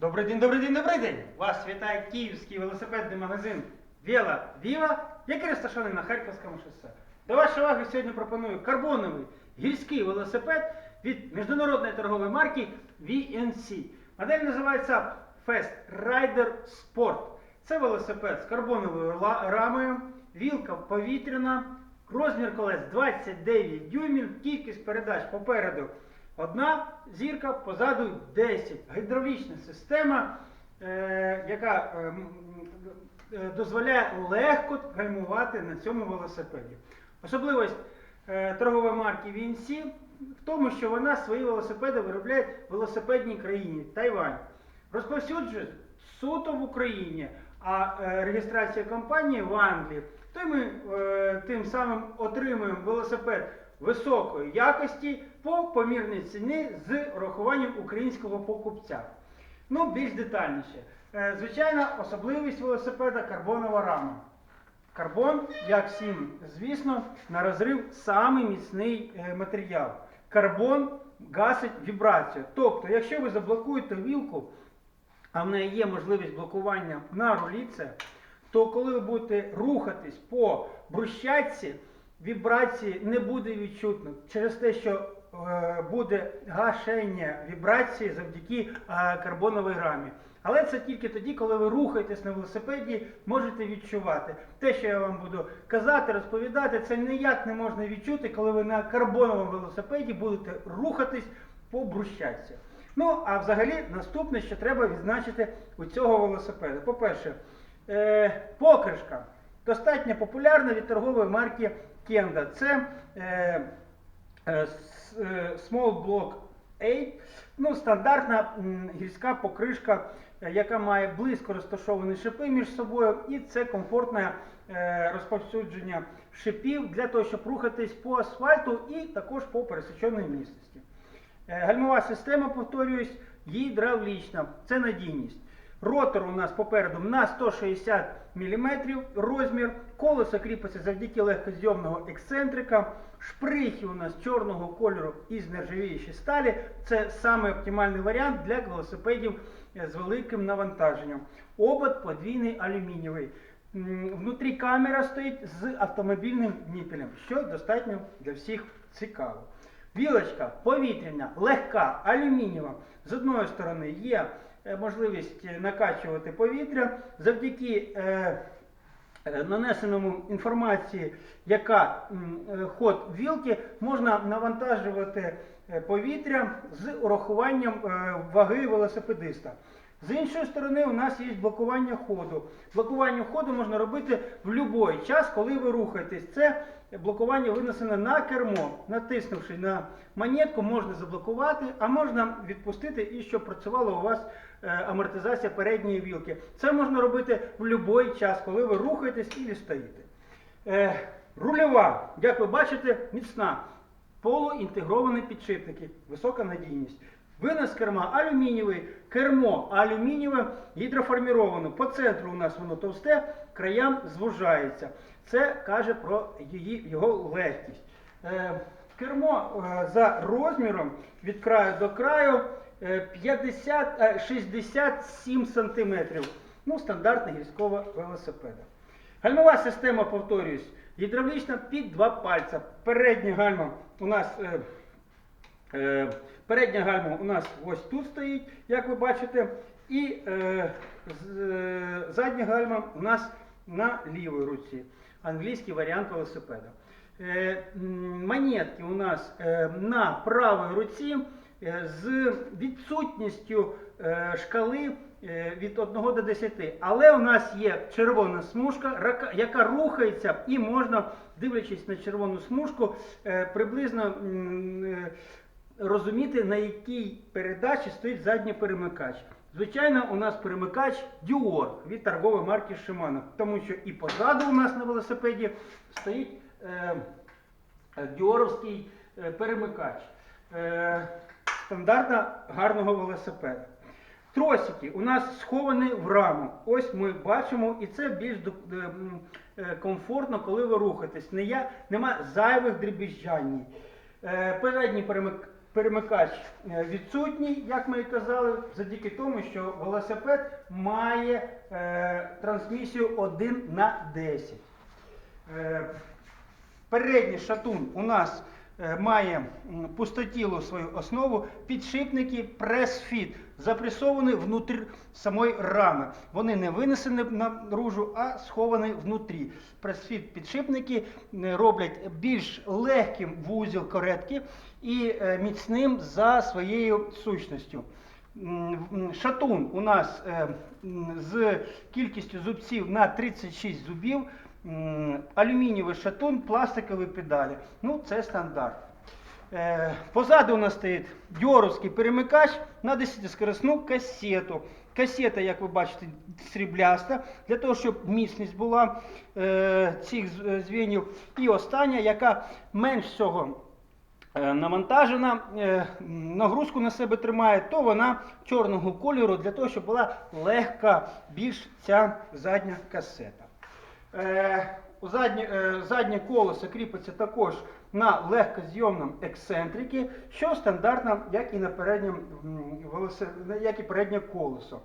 Добрий день, добрий день, добрий день! Вас вітає київський велосипедний магазин Віла Віва, який розташований на Харківському шосе. До вашої уваги сьогодні пропоную карбоновий гірський велосипед від міжнародної торгової марки VNC. Модель називається Fast Rider Sport. Це велосипед з карбоновою рамою, вілка повітряна, розмір колес 29 дюймів, кількість передач попереду Одна зірка, позаду 10. Гідравлічна система, е, яка е, е, дозволяє легко гальмувати на цьому велосипеді. Особливість е, торгової марки VNC в тому, що вона свої велосипеди виробляє в велосипедній країні Тайвань. Розповсюджує суто в Україні, а е, реєстрація компанії в Англії. То ми е, тим самим отримуємо велосипед високої якості по помірній ціні з урахуванням українського покупця. Ну, більш детальніше. Е, Звичайна особливість велосипеда карбонова рама. Карбон, як всім звісно, на розрив самий міцний е, матеріал. Карбон гасить вібрацію. Тобто, якщо ви заблокуєте вілку, а в неї є можливість блокування на рулі це, то коли ви будете рухатись по брусчатці, вібрації не буде відчутно через те, що е, буде гашення вібрації завдяки е, карбоновій рамі. Але це тільки тоді, коли ви рухаєтесь на велосипеді, можете відчувати. Те, що я вам буду казати, розповідати, це ніяк не можна відчути, коли ви на карбоновому велосипеді будете рухатись по брусчатці. Ну, а взагалі, наступне, що треба відзначити у цього велосипеда. По-перше, е, покришка достатньо популярна від торгової марки Kenda. Це е, е, е, Small Block 8, ну, стандартна гірська покришка, е, яка має близько розташовані шипи між собою, і це комфортне е, розповсюдження шипів для того, щоб рухатись по асфальту і також по пересеченій місцевості. Е, Гальмова система, повторююсь, гідравлічна. Це надійність. Ротор у нас попереду на 160 мм розмір. Колесо кріпиться завдяки легкозйомного ексцентрика. Шприхи у нас чорного кольору із нержавіючої сталі. Це саме оптимальний варіант для велосипедів з великим навантаженням. Обод подвійний алюмінієвий. Внутрі камера стоїть з автомобільним ніпелем, що достатньо для всіх цікаво. Вілочка повітряна, легка, алюмінієва. З одної сторони є е, можливість е, накачувати повітря завдяки е, е, нанесеному інформації, яка е, ход вілки, можна навантажувати повітря з урахуванням е, ваги велосипедиста. З іншої сторони, у нас є блокування ходу. Блокування ходу можна робити в будь-який час, коли ви рухаєтесь. Це блокування винесено на кермо. Натиснувши на монетку, можна заблокувати, а можна відпустити і щоб працювала у вас е, амортизація передньої вілки. Це можна робити в будь-який час, коли ви рухаєтесь і стоїте. Е, рульова, як ви бачите, міцна. Полуінтегровані підшипники, висока надійність. Винос керма алюмінієвий, кермо алюмінієве, гідроформіровано. По центру у нас воно товсте, краям звужається. Це каже про її, його легкість. Е, кермо е, за розміром від краю до краю е, 50, е, 67 см. Ну, стандартна гірського велосипеда. Гальмова система, повторююсь, гідравлічна під два пальця. Передня гальма у нас. Е, Передня гальма у нас ось тут стоїть, як ви бачите, і е, е, задня гальма у нас на лівій руці. Англійський варіант велосипеда. Е, монетки у нас е, на правій руці з відсутністю шкали від 1 до 10. Але у нас є червона смужка, яка рухається, і можна, дивлячись на червону смужку, приблизно розуміти, на якій передачі стоїть задній перемикач. Звичайно, у нас перемикач Dior від торгової марки Shimano, тому що і позаду у нас на велосипеді стоїть е, діоровський е, перемикач. Е, стандартна гарного велосипеда. Тросики у нас сховані в раму. Ось ми бачимо, і це більш е, е, комфортно, коли ви рухаєтесь. Нема зайвих дрібіжджань. Передній перемик, перемикач е, відсутній, як ми і казали, завдяки тому, що велосипед має е, трансмісію 1 на 10. Е, Передній шатун у нас має пустотілу свою основу, підшипники прес-фіт, запресовані внутрі самої рами. Вони не винесені наружу, а сховані внутрі. Прес-фіт підшипники е, роблять більш легким вузел коретки і е, міцним за своєю сущністю. Шатун у нас е, з кількістю зубців на 36 зубів. Алюмінієвий шатун, пластикові педалі. Ну, це стандарт. Е, Позаду у нас стоїть дьоровський перемикач на 10-скоросну касету. Касета, як ви бачите, срібляста, для того, щоб міцність була е, цих е. І остання, яка менш всього навантажена, нагрузку на себе тримає, то вона чорного кольору для того, щоб була легка більш ця задня касета. Е, заднє, е, колесо кріпиться також на легкозйомному ексцентрики, що стандартно, як і на як і переднє колесо.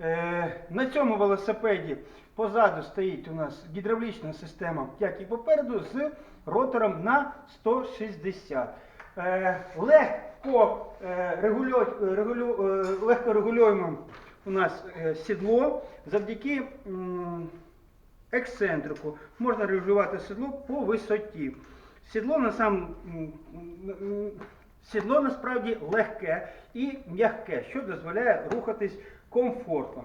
Е, на цьому велосипеді позаду стоїть у нас гідравлічна система, як і попереду, з ротором на 160. Е, легко, регулю, регулю, легко регулюємо у нас сідло завдяки ексцентрику. Можна регулювати сідло по висоті. Сідло на сам, сідло насправді легке і м'яке, що дозволяє рухатись комфортно.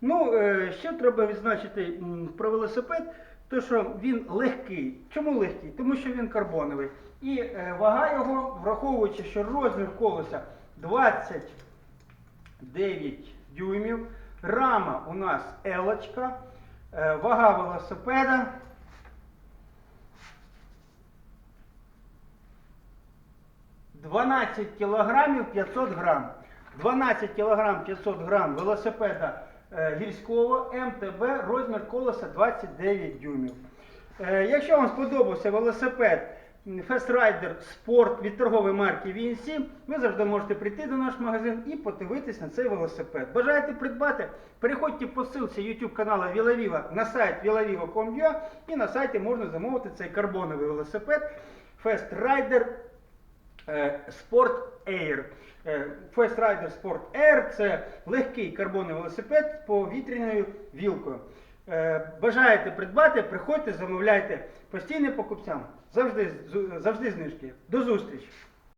Ну, е, ще треба відзначити про велосипед, то що він легкий. Чому легкий? Тому що він карбоновий. І е, вага його, враховуючи, що розмір колеса 29 дюймів, рама у нас елочка, вага велосипеда. – 12 кілограмів 500 грам. 12 кілограм 500 грам велосипеда е, гірського МТБ, розмір колеса 29 дюймів. Е, якщо вам сподобався велосипед м, Fast Rider Sport від торгової марки VNC, ви завжди можете прийти до наш магазин і подивитись на цей велосипед. Бажаєте придбати? Переходьте по ссылці YouTube каналу Вілавіва на сайт vilaviva.com.ua і на сайті можна замовити цей карбоновий велосипед Е, Sport Air. Е, Fast Rider Sport Air це легкий карбоновий велосипед з повітряною вілкою. Е, Бажаєте придбати, приходьте, замовляйте постійним покупцям. Завжди, завжди знижки. До зустрічі!